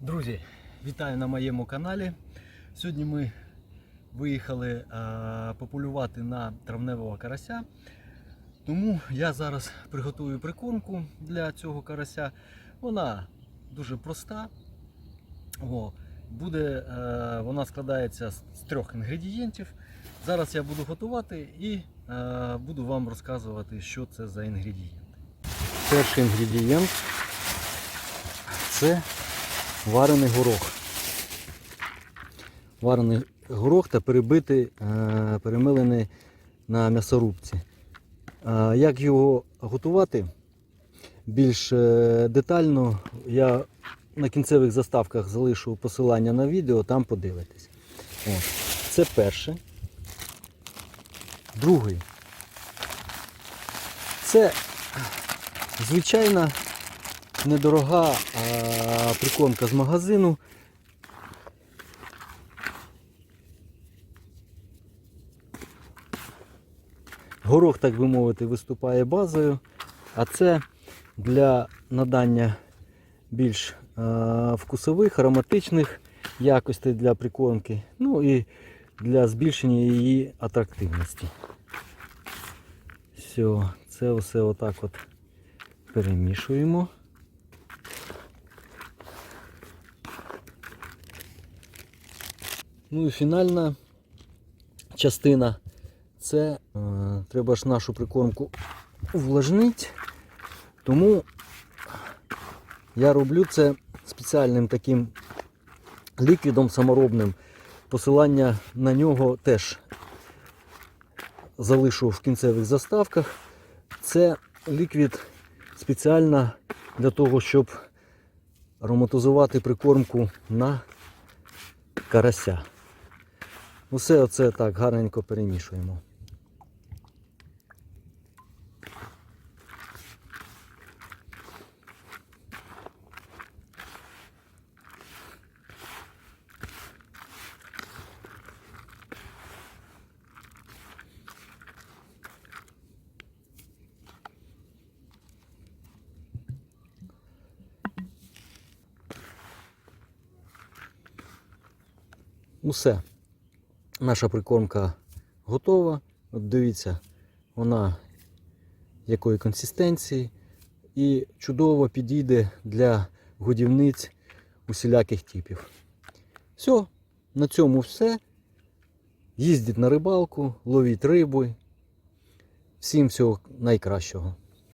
Друзі, вітаю на моєму каналі. Сьогодні ми виїхали е, пополювати на травневого карася. Тому я зараз приготую прикормку для цього карася. Вона дуже проста. О, буде, е, вона складається з, трьох інгредієнтів. Зараз я буду готувати і е, буду вам розказувати, що це за інгредієнти. Перший інгредієнт це варений горох. Варений горох та перебитий, е, перемилений на м'ясорубці. Е, Як його готувати більш е, детально, я на кінцевих заставках залишу посилання на відео, там подивитесь. Це перше. Другий. Це звичайна недорога а, прикормка з магазину. Горох, так би мовити, виступає базою, а це для надання більш а, вкусових, ароматичних якостей для прикормки, ну і для збільшення її атрактивності. Все, це все отак от перемішуємо. Ну і фінальна частина це е, треба ж нашу прикормку увлажнити. Тому я роблю це спеціальним таким ліквідом саморобним. Посилання на нього теж залишу в кінцевих заставках. Це ліквід спеціально для того, щоб ароматизувати прикормку на карася. Усе оце так гарненько перемішуємо. Усе. Наша прикормка готова. От дивіться, вона якої консистенції і чудово підійде для годівниць усіляких типів. Все, на цьому все. Їздіть на рибалку, ловіть рибу. Всім всього найкращого.